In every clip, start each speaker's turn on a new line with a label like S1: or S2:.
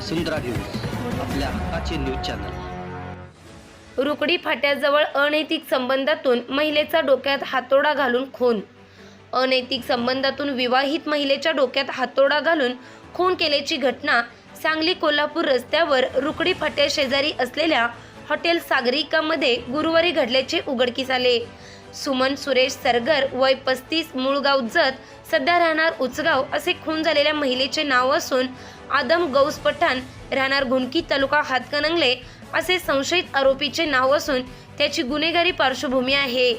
S1: वसुंधरा news आपल्या हक्काचे news channel.
S2: Rukadi फाट्याजवळ अनैतिक संबंधातून महिलेचा डोक्यात हातोडा घालून खून. अनैतिक संबंधातून विवाहित महिलेच्या डोक्यात हातोडा घालून खून केल्याची घटना सांगली कोल्हापूर रस्त्यावर रुकडी फाट्या शेजारी असलेल्या हॉटेल सागरिकामध्ये गुरुवारी घडल्याचे उघडकीस आले. सुमन सुरेश सरगर वय पस्तीस मूळगाव जत सध्या राहणार उचगाव असे खून झालेल्या महिलेचे नाव असून आदम गौस पठाण राहणार घुणकी तालुका हातकणंगले असे संशयित आरोपीचे नाव असून त्याची गुन्हेगारी पार्श्वभूमी आहे.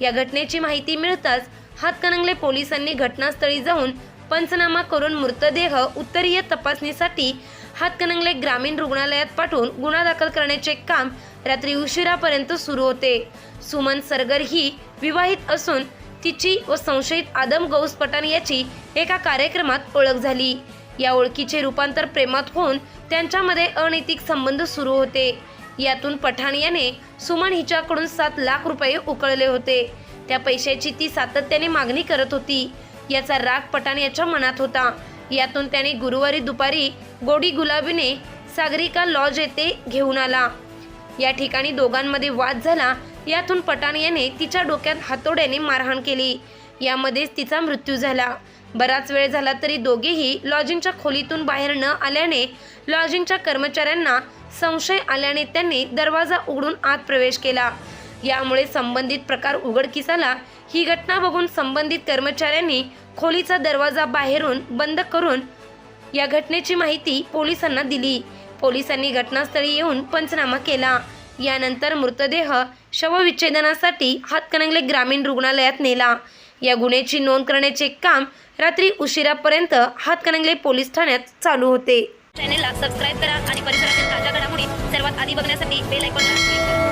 S2: या घटनेची माहिती मिळताच हातकणंगले पोलिसांनी घटनास्थळी जाऊन पंचनामा करून मृतदेह उत्तरीय तपासणीसाठी हातकणंगले ग्रामीण रुग्णालयात पाठवून गुन्हा दाखल करण्याचे काम रात्री उशिरापर्यंत सुरू होते. सुमन सरगर ही विवाहित असून तिची व संशयित आदम गौस पठाण याची एका कार्यक्रमात ओळख झाली. या ओळखीचे रूपांतर प्रेमात होऊन त्यांच्यामध्ये अनैतिक संबंध सुरू होते. यातून पठाण याने सुमन हिच्याकडून सात लाख रुपये उकळले होते. त्या पैशाची ती सातत्याने मागणी करत होती. याचा राग पठाण याच्या मनात होता. यातून त्याने गुरुवारी दुपारी गोडी गुलाबीने सागरिका लॉज येथे घेऊन आला. या ठिकाणी दोघांमध्ये वाद झाला. यातून पठाण याने तिच्या डोक्यात हातोड्याने मारहाण केली. यामध्येच तिचा मृत्यू झाला. बराच वेळ झाला तरी दोघेही लॉजिंगच्या खोलीतून बाहेर न आल्याने लॉजिंगच्या कर्मचाऱ्यांना संशय आल्याने त्यांनी दरवाजा उघडून आत प्रवेश केला. यामुळे संबंधित प्रकार उघडकीस आला ही घटना बघून संबंधित कर्मचाऱ्यांनी खोलीचा दरवाजा बाहेरून बंद करून या घटनेची माहिती पोलिसांना दिली. पोलिसांनी घटनास्थळी येऊन पंचनामा केला. यानंतर मृतदेह शवविच्छेदनासाठी हातकणंगले ग्रामीण रुग्णालयात नेला. या गुन्ह्याची नोंद करण्याचे काम रात्री उशिरापर्यंत हातकणंगले पोलीस ठाण्यात चालू होते.
S3: चॅनेलला सबस्क्राईब करा आणि परिसरातील ताज्या घडामोडी सर्वात आधी बघण्यासाठी बेल आयकॉनला क्लिक करा.